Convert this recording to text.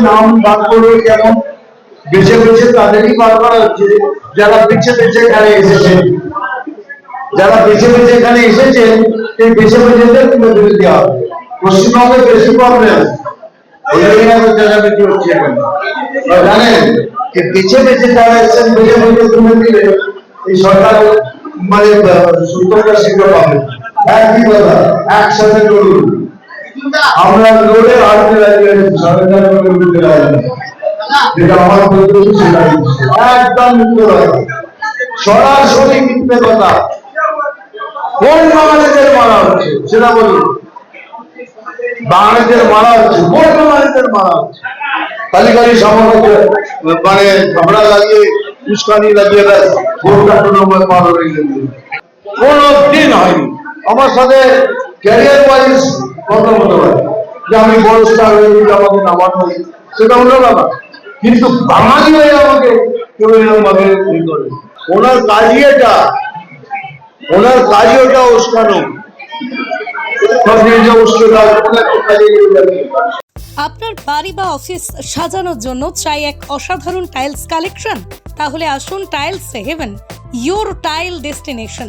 নাম বাদ করবে কেমন বেছে বেছে তাদেরই বার করা হচ্ছে যারা বেছে বেছে এখানে এসেছেন যারা বেছে বেছে এখানে এসেছেন এই বেছে বেছেদের তুলে ধরে দেওয়া হবে পশ্চিমবঙ্গে বেশি প্রবলেম একসাথে করুন আমরা আছি সরকার যেটা আমার সেটা একদম সরাসরি মিথ্যে কথা। কোন বাঙালিদের মারা হচ্ছে, সেটা বলুন বাঙালিদের মারা হচ্ছে, কোন বাঙালিদের মারা হচ্ছে? খালি খালি মানে ঝগড়া লাগিয়ে, উস্কানি লাগিয়ে ব্যাস, ভোটটা কোনো কোন দিন হয়নি। আমার সাথে ক্যারিয়ার ওয়াইজ আমি বড় স্টার হয়ে গেছি, আমাকে সেটা কিন্তু বাঙালি হয়ে আমাকে কেউ ওনার কাজই এটা। ওনার কাজই ওটা। আপনার বাড়ি বা অফিস সাজানোর জন্য চাই এক অসাধারণ টাইলস কালেকশন তাহলে আসুন Tiles Heaven your tile destination